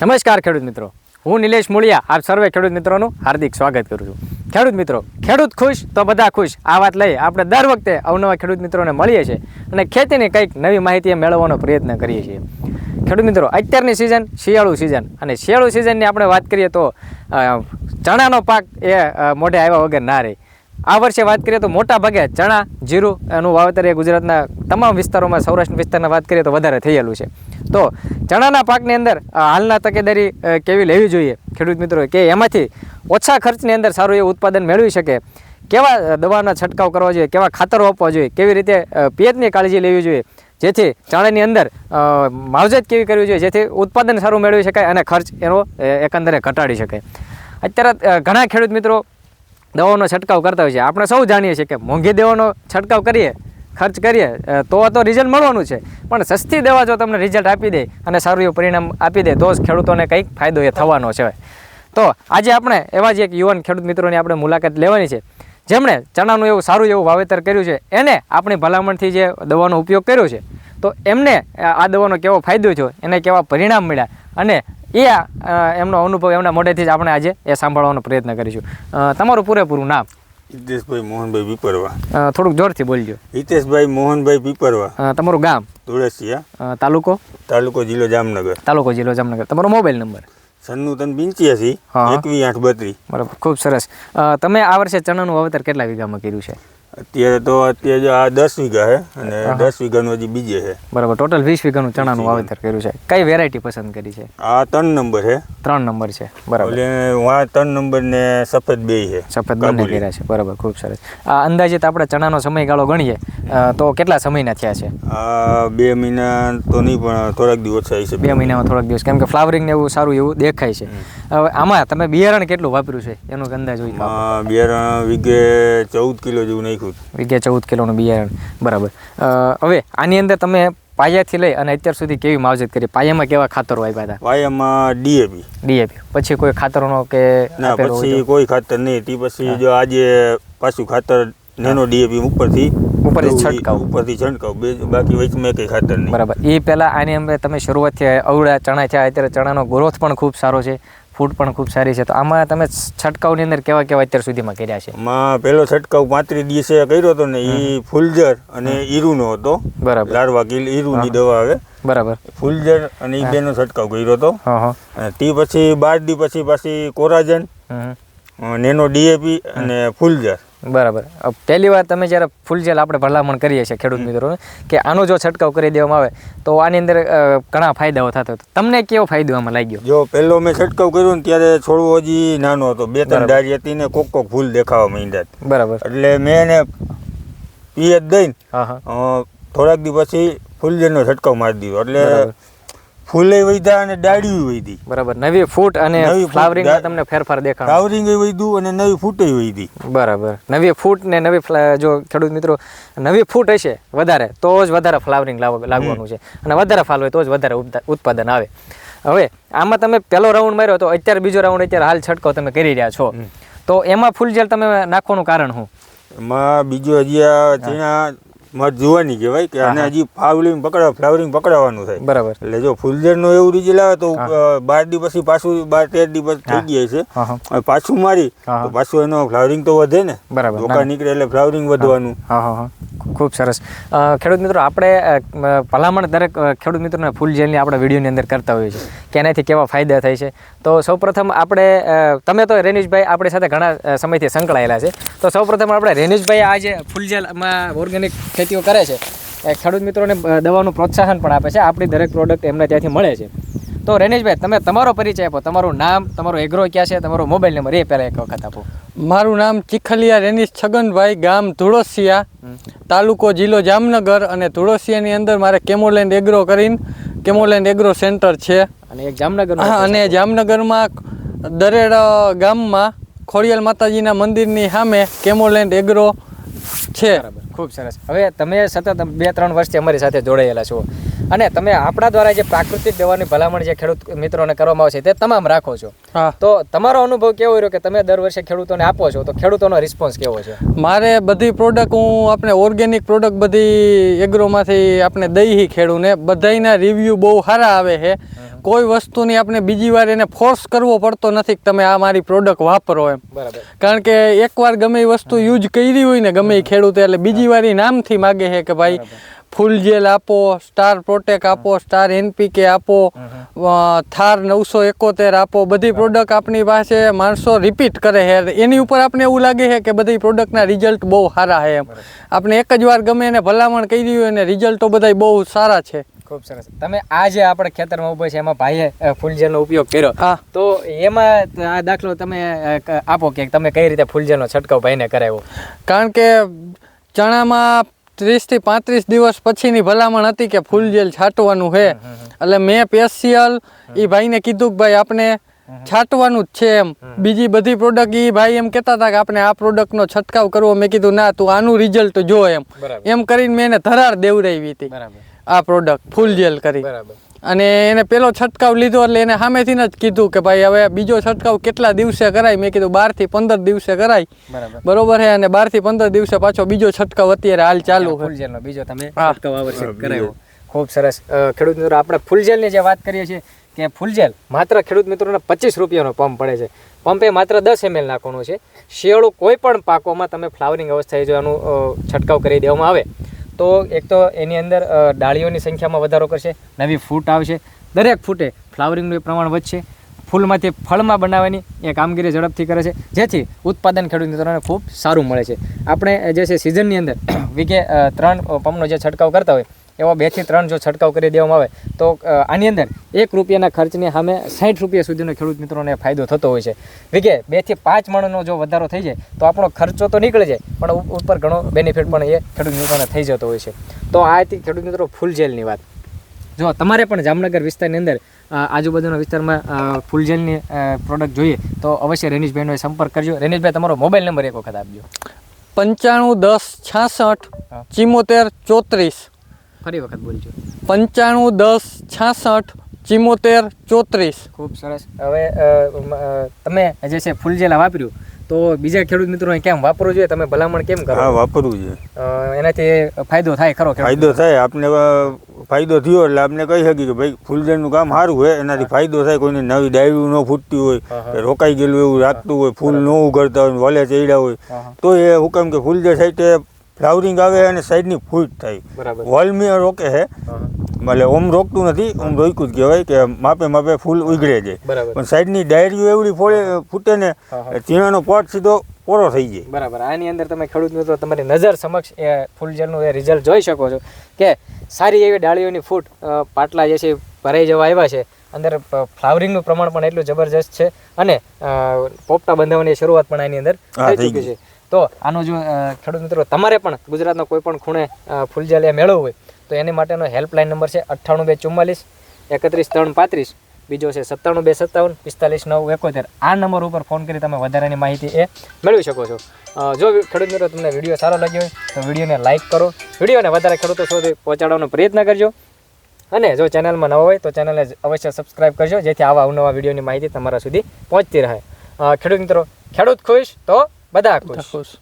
નમસ્કાર ખેડૂત મિત્રો. હું નિલેશ મૂળિયા, આપ સર્વે ખેડૂત મિત્રોનું હાર્દિક સ્વાગત કરું છું. ખેડૂત મિત્રો, ખેડૂત ખુશ તો બધા ખુશ. આ વાત લઈ આપણે દર વખતે અવનવા ખેડૂત મિત્રોને મળીએ છીએ અને ખેતીની કંઈક નવી માહિતી મેળવવાનો પ્રયત્ન કરીએ છીએ. ખેડૂત મિત્રો, અત્યારની સિઝન શિયાળુ સિઝન અને શિયાળુ સિઝનની આપણે વાત કરીએ તો ચણાનો પાક એ મોઢે આવ્યા વગર ના રહે. આ વર્ષે વાત કરીએ તો મોટા ભાગે ચણા, જીરું એનું વાવેતર એ ગુજરાતના તમામ વિસ્તારોમાં સૌરાષ્ટ્ર વિસ્તારના વાત કરીએ તો વધારે થયેલું છે. તો ચણાના પાકની અંદર હાલના તકેદારી કેવી લેવી જોઈએ? ખેડૂત મિત્રો કે એમાંથી ઓછા ખર્ચની અંદર સારું એવું ઉત્પાદન મેળવી શકે? કેવા દવાનો છંટકાવ કરવો જોઈએ? કેવા ખાતરો આપવા જોઈએ? કેવી રીતે પિયતની કાળજી લેવી જોઈએ? જેથી ચણાની અંદર માવજત કેવી કરવી જોઈએ? જેથી ઉત્પાદન સારું મેળવી શકાય અને ખર્ચ એનો એકંદરે ઘટાડી શકાય. અત્યારે ઘણા ખેડૂત મિત્રો દવાનો છંટકાવ કરતા હોય છે. આપણે સૌ જાણીએ છીએ કે મોંઘી દવાનો છંટકાવ કરીએ, ખર્ચ કરીએ તો તો રિઝલ્ટ મળવાનું છે. પણ સસ્તી દવા જો તમને રિઝલ્ટ આપી દે અને સારું એવું પરિણામ આપી દે, તો જ ખેડૂતોને કંઈક ફાયદો એ થવાનો છે. તો આજે આપણે એવા જ એક યુવાન ખેડૂત મિત્રોની આપણે મુલાકાત લેવાની છે. જેમણે ચણાનું એવું સારું એવું વાવેતર કર્યું છે, એને આપણી ભલામણથી જે દવાનો ઉપયોગ કર્યો છે, તો એમને આ દવાનો કેવો ફાયદો થયો, એને કેવા પરિણામ મળ્યા અને એ એમનો અનુભવ એમના મોઢેથી જ આપણે આજે એ સાંભળવાનો પ્રયત્ન કરીશું. તમારું પૂરેપૂરું નામ? હિતેશભાઈ મોહનભાઈ પીપરવા. થોડુંક જોરથી બોલજો. હિતેશભાઈ મોહનભાઈ પીપરવા. તમારું ગામ? તુળસિયા તાલુકો? તાલુકો જિલ્લો જામનગર. તાલુકો જિલ્લો જામનગર. તમારો મોબાઈલ નંબર? સન્નું તન પિંચ્યાસી એકવીસ એકવી આઠ બત્રીસ. બરાબર ખૂબ સરસ. તમે આ વર્ષે ચણાનું વાવેતર કેટલા વીઘામાં કર્યું છે? અત્યારે તો અત્યારે જો આ દસ વીઘા છે અને દસ વીઘાનું હજી બીજે છે. બરાબર ટોટલ વીસ વીઘાનું ચણાનું વાવેતર કર્યું છે. કઈ વેરાયટી પસંદ કરી છે? આ ત્રણ નંબર છે. ત્રણ નંબર છે. બરાબર. એટલે વાં ત્રણ નંબર ને સફેદ બે છે. સફેદ બંને કર્યા છે. બરાબર ખૂબ સરસ. આ અંદાજિત આપણે ચણાનો સમયગાળો ગણીએ. તો કેટલા સમયના થયા છે? બે મહિના તો નહીં પણ થોડાક દિવસ થાય છે. બે મહિનામાં થોડાક દિવસ. કેમ કે ફ્લાવરિંગ ને એવું સારું એવું દેખાય છે. હવે આમાં તમે બિયારણ કેટલું વાપર્યું છે? એનો અંદાજ હોય બિયારણ વીઘે ચૌદ કિલો જેવું નાખ્યું વીઘે ચૌદ કિલોનું બિયારણ બરાબર. હવે આની અંદર તમે પાયાથી લઈ અને અત્યાર સુધી કેવી માવજત કરી? પાયામાં કેવા ખાતરો આપ્યા હતા? પાયામાં ડીએપી ડીએપી પછી કોઈ ખાતરોનો કે ના પછી કોઈ ખાતર નહીં. તે પછી જો આજે પાછું ખાતર નેનો ડીએપી ઉપરથી ઉપરથી છંટકાવ. ઉપરથી છંટકાવ. બે બાકી વચમાં કંઈ ખાતર નહીં. બરાબર. એ પહેલાં આની અંદર તમે શરૂઆતથી અવળા ચણા છે અત્યારે ચણાનો ગ્રોથ પણ ખૂબ સારો છે. ફૂડ પણ ખૂબ સારી છે. તો આમાં તમે છંટકાવની અંદર કેવા કેવા અત્યાર સુધીમાં કર્યા છે? માં પહેલો છંટકાવ પાંત્રીસ દિવસે કર્યો હતો ને એ ફૂલજર અને ઈરુનો હતો. બરાબર. લારવા કિલ ઈરુની દવા આવે. બરાબર. ફૂલજર અને એ બેનો છંટકાવ કર્યો હતો. અને તે પછી બાર દી પછી પાછી કોરાજન નેનો ડીએપી અને ફૂલજર બરાબર. પહેલી વાર તમે જ્યારે ફૂલ જેલ આપણે ભલામણ કરીએ છીએ ખેડૂત મિત્રોને કે આનો જો છંટકાવ કરી દેવામાં આવે તો આની અંદર ઘણા ફાયદાઓ થતા હોય. તમને કેવો ફાયદો આમાં લાગ્યો? જો પહેલો મેં છંટકાવ કર્યો ને ત્યારે છોડવો હજી નાનો હતો. બે ત્રણ ડાળી હતી ને કોક કોક ફૂલ દેખાવા માંડ્યા. બરાબર. એટલે મેં એને પિયત દઈને થોડાક દિવસ પછી ફૂલજરનો છંટકાવ મારી દીધો. એટલે. ફૂલે વૈધા અને ડાળીઓ વૈધી. બરાબર. નવી ફૂટ અને નવી ફૂટ, તમને ફેરફાર દેખાણ. ફ્લાવરિંગ વૈધું અને નવી ફૂટે વૈધી. બરાબર. નવી ફૂટ ને નવી જો ખેડૂત મિત્રો નવી ફૂટ હશે વધારે તો જ વધારે ફ્લાવરિંગ લાગવાનું છે. અને વધારે ફાલ હોય તો જ વધારે ઉત્પાદન આવે. હવે આમાં તમે પહેલો રાઉન્ડ માર્યો તો અત્યારે બીજો રાઉન્ડ અત્યારે હાલ છટકો તમે કરી રહ્યા છો. તો એમાં ફૂલ જેલ તમે નાખવાનું કારણ શું? એમાં બીજો હજી આ જોવાની કહેવાય કે આને હજી ફાવલિંગ પકડા ફ્લાવરિંગ પકડાવવાનું થાય. બરાબર. એટલે જો ફૂલજરનો એવું રીજી લાવે તો બાર દી પછી પાછું બાર તેર દી પછી થઈ ગયા છે. પાછું મારી તો પાછું એનો ફ્લાવરિંગ તો વધે ને. બરાબર. નીકળે એટલે ફ્લાવરિંગ વધવાનું. હા હા હા. ખૂબ સરસ. ખેડૂત મિત્રો, આપણે ભલામણ દરેક ખેડૂત મિત્રોને ફૂલ જેલની આપણે વિડીયોની અંદર કરતા હોઈએ છીએ કે એનાથી કેવા ફાયદા થાય છે. તો સૌપ્રથમ આપણે તમે તો રેનીશભાઈ આપણી સાથે ઘણા સમયથી સંકળાયેલા છે. તો સૌપ્રથમ આપણે રેનીશભાઈ આ જે ફૂલ જેલમાં ઓર્ગેનિક ખેતીઓ કરે છે, એ ખેડૂત મિત્રોને દવાનું પ્રોત્સાહન પણ આપે છે. આપણી દરેક પ્રોડક્ટ એમને ત્યાંથી મળે છે. તો રેનીશભાઈ, તમે તમારો પરિચય આપો. તમારું નામ, તમારો એગ્રો ક્યાં છે, તમારો મોબાઈલ નંબર એ પહેલાં એક વખત આપો. મારું નામ ચીખલિયા રેનીશ છગનભાઈ, ગામ ધુળસિયા. તાલુકો જિલ્લો જામનગર અને ધુળસિયાની અંદર મારે કેમોલેન્ડ એગ્રો કરીને કેમોલેન્ડ એગ્રો સેન્ટર છે. અને એક જામનગર હા, અને જામનગરમાં દરેડ ગામમાં ખોડિયાલ માતાજીના મંદિરની સામે કેમોલેન્ડ એગ્રો છે. બરાબર. ખૂબ સરસ. હવે તમે સતત બે ત્રણ વર્ષથી અમારી સાથે જોડાયેલા છો. અને તમે આપણા દ્વારા જે પ્રાકૃતિક દવાની ભલામણ જે ખેડૂત મિત્રોને કરવામાં આવે છે તે તમામ રાખો છો. તો તમારો અનુભવ કેવો રહ્યો કે તમે દર વર્ષે ખેડૂતોને આપો છો? તો ખેડૂતોનો રિસ્પોન્સ કેવો છે? મારે બધી પ્રોડક્ટ હું આપણે ઓર્ગેનિક પ્રોડક્ટ બધી એગ્રોમાંથી આપણે દઈ ખેડૂને. બધાયના રિવ્યૂ બહુ સારા આવે છે. કોઈ વસ્તુની આપણે બીજી વાર એને ફોર્સ કરવો પડતો નથી કે તમે આ મારી પ્રોડક્ટ વાપરો એમ. કારણ કે એકવાર ગમે એ વસ્તુ યુઝ કરી હોય ને ગમે એ ખેડૂતે એટલે બીજી વાર નામથી માગે છે કે ભાઈ ફૂલ જેલ આપો સ્ટાર પ્રોટેક આપો સ્ટાર એનપીકે આપો થાર નવસો એકોતેર આપો બધી પ્રોડક્ટ આપણી પાસે માણસો રિપીટ કરે છે. એની ઉપર આપણે એવું લાગે છે કે બધી પ્રોડક્ટના રિઝલ્ટ બહુ સારા છે એમ. આપણે એક જ વાર ગમે એને ભલામણ કરી દીધું અને રિઝલ્ટો બધા બહુ સારા છે. ખૂબ સરસ. તમે આ જે આપણે ખેતરમાં ઊભો છે એમાં ભાઈએ ફૂલજેલનો ઉપયોગ કર્યો. હા. તો એમાં આ દાખલો તમે આપો કે તમે કઈ રીતે ફૂલજેલનો છંટકાવ ભાઈને કરાવ્યો? કારણ કે ચણામાં ત્રીસથી પાંત્રીસ દિવસ પછીની ભલામણ હતી કે ફૂલ જેલ છાંટવાનું છે. એટલે મેં સ્પેશિયલ એ ભાઈને કીધું કે ભાઈ આપણે છાંટવાનું જ છે એમ. બીજી બધી પ્રોડક્ટ એ ભાઈ એમ કહેતા હતા કે આપણે આ પ્રોડક્ટનો છંટકાવ કરવો. મેં કીધું ના તું આનું રિઝલ્ટ જો એમ. એમ કરીને મેં એને ધરાર દેવડાવી હતી. આ પ્રોડક્ટ ફૂલ જેલ કરી. બરાબર. અને એને પેલો છંટકાવ લીધો એટલે એને સામેથી જ કીધું કે ભાઈ હવે બીજો છંટકાવ કેટલા દિવસે કરાય? મેં કીધું બારથી પંદર દિવસે કરાય. બરોબર. છે? અને બારથી પંદર દિવસે પાછો બીજો છંટકાવ અત્યારે હાલ ચાલુ છે. ફૂલજેલનો બીજો તમે કરાવ્યો ખૂબ સરસ. ખેડૂત મિત્રો આપણે ફૂલજેલની જે વાત કરીએ છીએ કે ફૂલજેલ માત્ર ખેડૂત મિત્રોને પચીસ રૂપિયાનો પંપ પડે છે. પંપે માત્ર દસ એમએલ નાખવાનું છે. શિયાળો કોઈ પણ પાકોમાં તમે ફ્લાવરિંગ અવસ્થાએ જો આનું છંટકાવ કરી દેવામાં આવે. તો એક તો એની અંદર ડાળીઓની સંખ્યામાં વધારો કરશે, નવી ફૂટ આવશે. દરેક ફૂટે ફ્લાવરિંગનું પ્રમાણ વધશે. ફૂલમાંથી ફળમાં બનાવવાની એ કામગીરી ઝડપથી કરે છે. જેથી ઉત્પાદન ખેડૂત મિત્રોને ખૂબ સારું મળે છે. આપણે જે છે સિઝનની અંદર વીકે ત્રણ પંપનો જે છંટકાવ કરતા હોય એવા બેથી ત્રણ જો છંટકાવ કરી દેવામાં આવે તો આની અંદર એક રૂપિયાના ખર્ચની સામે સાઠ રૂપિયા સુધીનો ખેડૂત મિત્રોને ફાયદો થતો હોય છે. વિગે બેથી પાંચ મણનો જો વધારો થઈ જાય તો આપણો ખર્ચો તો નીકળી જાય પણ ઉપર ઘણો બેનિફિટ પણ એ ખેડૂત મિત્રોને થઈ જતો હોય છે. તો આ હતી ખેડૂત મિત્રો ફૂલ જેલની વાત. જો તમારે પણ જામનગર વિસ્તારની અંદર આજુબાજુના વિસ્તારમાં ફૂલજેલની પ્રોડક્ટ જોઈએ તો અવશ્ય રેનીશભાઈનો સંપર્ક કરજો. રેનીશભાઈ તમારો મોબાઈલ નંબર એક વખત આપજો. પંચાણું દસ છાસઠ. ચિમોતેર ચોત્રીસ. ફરી વખત બોલજો. પંચાણું દસ છાસઠ ચિમોતેર ચોત્રીસ. ખૂબ સરસ. હવે તમે જે છે ફૂલજેલા વાપર્યું તો બીજા ખેડૂત મિત્રો કેમ વાપરવું જોઈએ? તમે ભલામણ કેમ કરો? હા વાપરવું જોઈએ. એનાથી ફાયદો થાય ખરો ફાયદો થાય. આપને ફાયદો થયો એટલે આપને કહી શકીએ કે ભાઈ ફૂલજનનું કામ સારું હોય એનાથી ફાયદો થાય કોઈને નવી ડાયરી ન ફૂટતી હોય રોકાઈ ગયેલું એવું રાખતું હોય ફૂલ ન ઉગડતા હોય વલે ચડ્યા હોય. તો એ હુકમ કે ફૂલ જે સાઈડે ફ્લાવરિંગ આવે અને સાઈડની ફૂટ થાય. બરાબર. વોલમી રોકે છે. એટલે ઓમ રોકતું નથી ઓમ રોક્યું જ કહેવાય કે માપે માપે ફૂલ ઉગડે છે. બરાબર. પણ સાઈડની ડાયરીઓ એવડી ફોડે ફૂટે ને. ચીણાનો પોટ સીધો પોરો થઈ જાય. બરાબર. આની અંદર તમે ખેડૂત મિત્રો તમારી નજર સમક્ષ એ ફૂલજળનું એ રિઝલ્ટ જોઈ શકો છો કે સારી એવી ડાળીઓની ફૂટ પાટલા જે છે ભરાઈ જવા આવ્યા છે. અંદર ફ્લાવરિંગનું પ્રમાણ પણ એટલું જબરજસ્ત છે અને પોપટા બંધાવવાની શરૂઆત પણ આની અંદર થઈ ચૂકી છે. તો આનો જો ખેડૂત મિત્રો તમારે પણ ગુજરાતના કોઈ પણ ખૂણે ફૂલજાલિયા મેળવવું હોય તો એની માટેનો હેલ્પલાઇન નંબર છે અઠ્ઠાણું બે ચુમ્માલીસ એકત્રીસ ત્રણ પાંત્રીસ બીજો છે સત્તાણું બે સત્તાવન પિસ્તાલીસ નવ એકોતેર. આ નંબર ઉપર ફોન કરી તમે વધારાની માહિતી એ મેળવી શકો છો. જો ખેડૂત મિત્રો તમને વીડિયો સારો લાગ્યો હોય તો વિડીયોને લાઇક કરો. વિડીયોને વધારે ખેડૂતો સુધી પહોંચાડવાનો પ્રયત્ન કરજો. અને જો ચેનલમાં નવો હોય તો ચેનલને અવશ્ય સબસ્ક્રાઇબ કરજો, જેથી આવા અવનવા વિડીયોની માહિતી તમારા સુધી પહોંચતી રહે. ખેડૂત મિત્રો, ખેડૂત ખુશ તો બધા ખુશ. ખુશ.